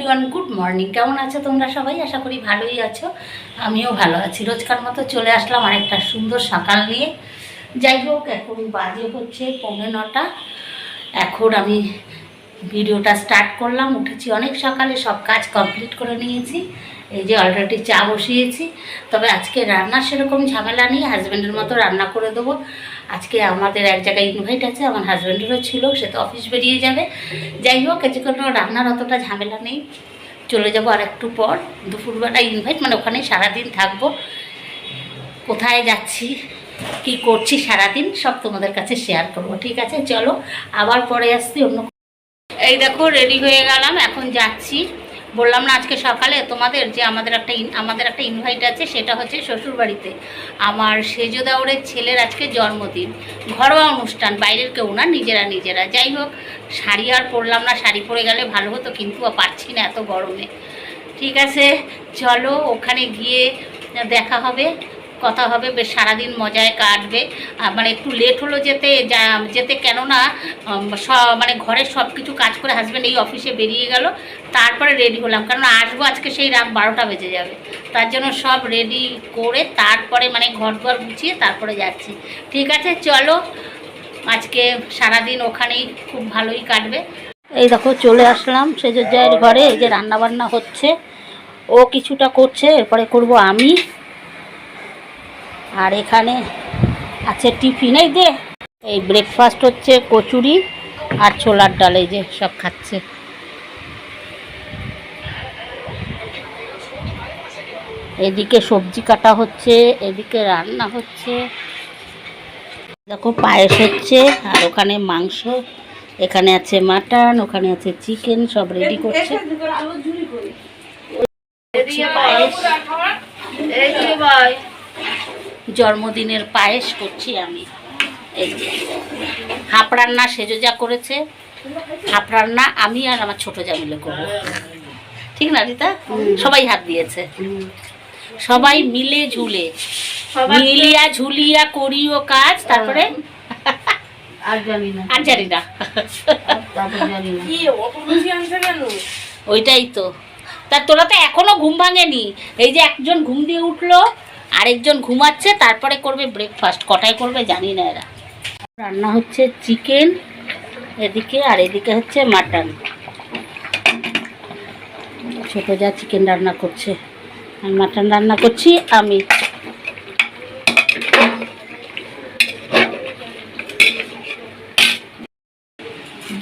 Everyone good morning কেমন আছো তোমরা সবাই? আশা করি ভালোই আছো। আমিও ভালো আছি। রোজকার মতো চলে আসলাম আরেকটা সুন্দর সকাল নিয়ে। যাই হোক, এখন বাজে হচ্ছে পৌনে নটা। এখন আমি ভিডিওটা স্টার্ট করলাম, উঠেছি অনেক সকালে, সব কাজ কমপ্লিট করে নিয়েছি। এই যে অলরেডি চা বসিয়েছি, তবে আজকে রান্নার সেরকম ঝামেলা নেই হাজব্যান্ডের মতো রান্না করে দেবো। আজকে আমাদের এক জায়গায় ইনভাইট আছে, আমার হাজব্যান্ডেরও ছিল, সে তো অফিস বেরিয়ে যাবে। যাই হোক, আজকে কোনো রান্নার অতটা ঝামেলা নেই। চলে যাব আর একটু পর, দুপুরবেলা ইনভাইট মানে ওখানে সারাদিন থাকব। কোথায় যাচ্ছি, কি করছি সারাদিন, সব তোমাদের কাছে শেয়ার করব, ঠিক আছে? চলো, আবার পরে আসছি, অন্য এই দেখো রেডি হয়ে গেলাম, এখন যাচ্ছি। বললাম না আজকে সকালে তোমাদের যে আমাদের একটা আমাদের একটা ইনভাইট আছে, সেটা হচ্ছে শ্বশুরবাড়িতে। আমার সেজো দাউরের ছেলের আজকে জন্মদিন। ঘরোয়া অনুষ্ঠান, বাইরের কেউ না, নিজেরা নিজেরা। যাই হোক, শাড়ি আর পরলাম না, শাড়ি পরে গেলে ভালো হতো, কিন্তু পারছি না এত গরমে। ঠিক আছে, চলো, ওখানে গিয়ে দেখা হবে। কথা হবে বেশ সারাদিন মজায় কাটবে। মানে একটু লেট হলো যেতে যেতে কেননা উম, স- মানে ঘরের সব কিছু কাজ করে হাজব্যান্ড এই অফিসে বেরিয়ে গেল। তারপরে রেডি হলাম কারণ আসব আজকে সেই রাত বারোটা বেজে যাবে। তার জন্য সব রেডি করে তারপরে মানে ঘর ঘর গুছিয়ে তারপরে যাচ্ছি। ঠিক আছে চলো। আজকে সারাদিন ওখানেই খুব ভালোই কাটবে। এই দেখো চলে আসলাম সেজের ঘরে এই যে রান্না বান্না হচ্ছে। ও কিছুটা করছে এরপরে করব আমি। আর এখানে আছে টিফিন, এই যে, এই ব্রেকফাস্ট হচ্ছে কচুরি আর ছোলার ডাল, এই যে সব খাচ্ছে। এদিকে সবজি কাটা হচ্ছে, এদিকে রান্না হচ্ছে। দেখো পায়েস হচ্ছে, আর ওখানে মাংস, এখানে আছে মাটন, ওখানে আছে চিকেন, সব রেডি করছে। পায়েস জন্মদিনের পায়েস করছি আমি। এই যে হাফ রান্না সেজো যা করেছে হাফ রান্না আমি আর আমার ছোট যা মিলে করব। ঠিক না রীতা? সবাই হাত দিয়েছে। সবাই মিলে ঝুলে। মিলিয়া ঝুলিয়া করিও কাজ তারপরে? আর জানি না। আর জানি না। ওইটাই তো। তা তোরা তো এখনও ঘুম ভাঙেনি। এই যে একজন ঘুম দিয়ে উঠল আরেকজন ঘুমাচ্ছে, তারপরে করবে ব্রেকফাস্ট কটায় করবে জানি না এরা। রান্না হচ্ছে চিকেন এদিকে আর এদিকে হচ্ছে মাটন ছোট যা চিকেন রান্না করছে। আর মাটন রান্না করছি আমি।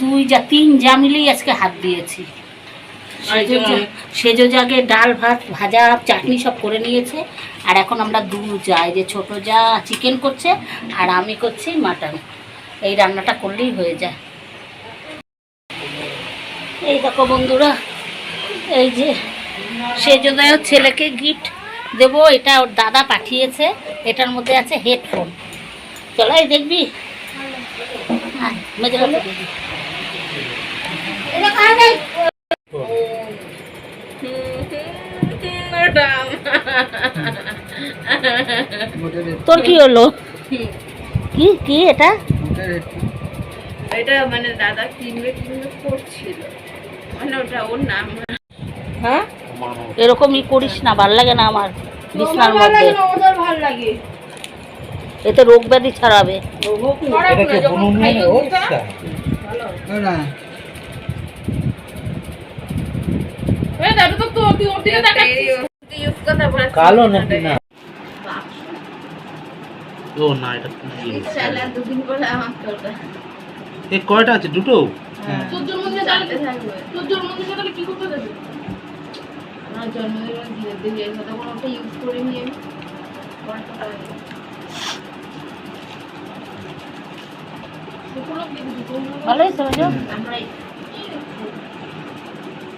দুই যা, তিন যা মিলেই আজকে হাত দিয়েছি। সেজো জাগে ডাল ভাত ভাজা চাটনি সব করে নিয়েছে। আর এখন আমরা দু যা এই যে ছোট যা চিকেন করছে আর আমি করছি মাটন। এই রান্নাটা করলেই হয়ে যায়। এই দেখো বন্ধুরা এই যে সেজোদয় ছেলেকে গিফট দেব এটা ওর দাদা পাঠিয়েছে। এটার মধ্যে আছে হেডফোন চলো এই দেখবি? আয়, মেজে তোর কি হলো? কি কি এটা? এটা মানে দাদা কিনবে কিনবে করছিল। মানে ওটা ওর নাম হ্যাঁ? এরকমই করিস না ভালো লাগে না আমার বিছনার মধ্যে। ওদের ভালো লাগে। এতে রোগ ব্যাধি ছড়াবে। না। কালো নাকি না? ও এটা কয়টা আছে? দুটো?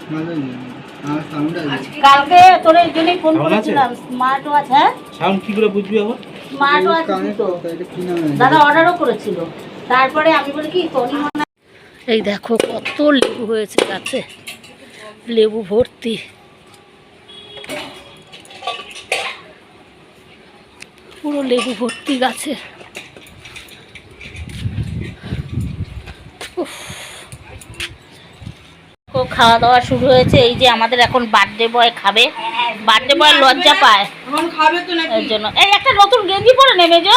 তোর কালকে তোর এই জন্যই ফোন করেছিলাম। স্মার্ট ওয়াচ হ্যাঁ? সাউন্ড কি করে বুঝবি এখন স্মার্ট ওয়াচ দুটো। দাদা অর্ডারও করেছিল। তারপরে আমি বলি কি মনে এই দেখো কত লেবু হয়েছে গাছে। লেবু ভর্তি। পুরো লেবু ভর্তি গাছে। খাওয়া দাওয়া শুরু হয়েছে। এই যে আমাদের এখন বার্থডে বয় খাবে। বার্থডে বয় লজ্জা পায়। এখন খাবে তো নাকি? এর জন্য। এই একটা নতুন গেঞ্জি পরে নেবে যে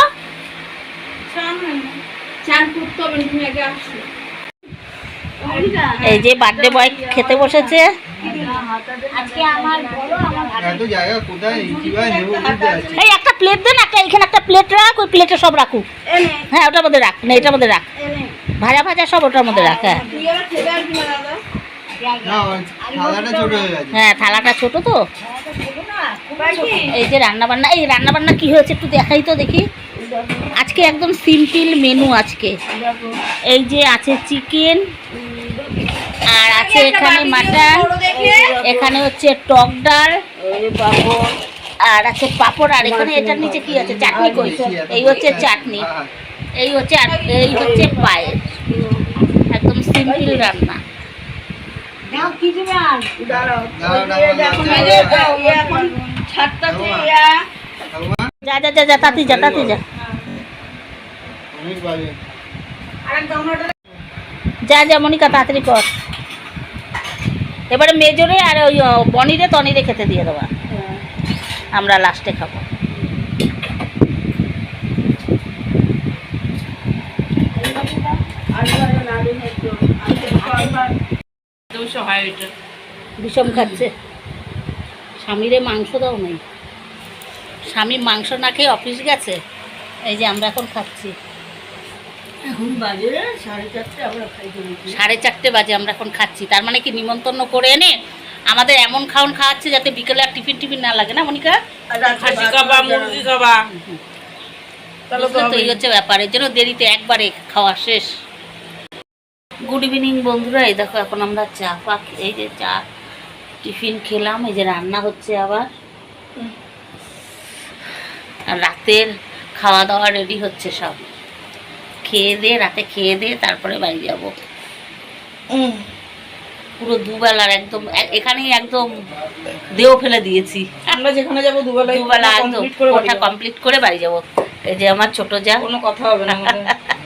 চান করতে হবে তুমি আগে আসো। এই যে বার্থডে বয় খেতে বসেছে। আজকে আমার বলো আমার এত জায়গা কোথায়? কীভাবে নেব বুঝতে পারছি এই একটা প্লেট দেন একটা এখানে একটা প্লেট রাখ ওই প্লেটে সব রাখুক। হ্যাঁ ওটার মধ্যে রাখ না এটার মধ্যে রাখ। ভাজা ভাজা সব ওটার মধ্যে রাখ হ্যাঁ। হয়ে থালাটা ছোট তো। এই যে রান্না বান্না এই রান্না বান্না কি হয়েছে একটু দেখাই তো দেখি। আজকে একদম সিম্পল মেনু আজকে। এই যে আছে চিকেন, আর আছে এখানে মাটন, এখানে হচ্ছে টক ডাল, আর আছে পাপড়, আর এখানে এটার নিচে কি আছে? চাটনি কই? এই হচ্ছে চাটনি। এই হচ্ছে এই হচ্ছে পায়েস। একদম সিম্পল রান্না। যে যা যা তাতে যা তাতে যা। যা যা মনিকা তাড়াতাড়ি কর। এবারে মেজরে আর ওই বনিরে তনিরে খেতে দিয়ে দেবা। আমরা লাস্টে খাব। দুশো হয় এটা। বিষম খাচ্ছে। স্বামীরে মাংস দাও নেই। স্বামী মাংস না খেয়ে অফিস গেছে? এই যে আমরা এখন খাচ্ছি। এখন বাজে সাড়ে চারটে আমরা নিচ্ছি সাড়ে চারটে বাজে আমরা এখন খাচ্ছি। তার মানে কি নিমন্ত্রণ করে এনে আমাদের এমন খাওন খাওয়াচ্ছে যাতে বিকেলে আর টিফিন টিফিন না লাগে না মনিকা? খাসি খাবা মুরগি খাবা। তো এই হচ্ছে ব্যাপার। এর জন্য দেরিতে একবারে খাওয়া শেষ। গুড ইভিনিং বন্ধুরা। এই দেখো এখন আমরা চা পা এই যে চা টিফিন খেলাম এই যে রান্না হচ্ছে আবার। আর রাতের খাওয়া দাওয়া রেডি হচ্ছে সব। খেয়ে দিয়ে রাতে খেয়ে দিয়ে তারপরে বাড়ি যাব। পুরো দুবেলার একদম এখানেই একদম দেহ ফেলে দিয়েছি। আমরা যেখানে যাব দুবেলা দুবেলা একদম ওটা কমপ্লিট করে বাড়ি যাব। এই যে আমার ছোট যা। কোনো কথা হবে না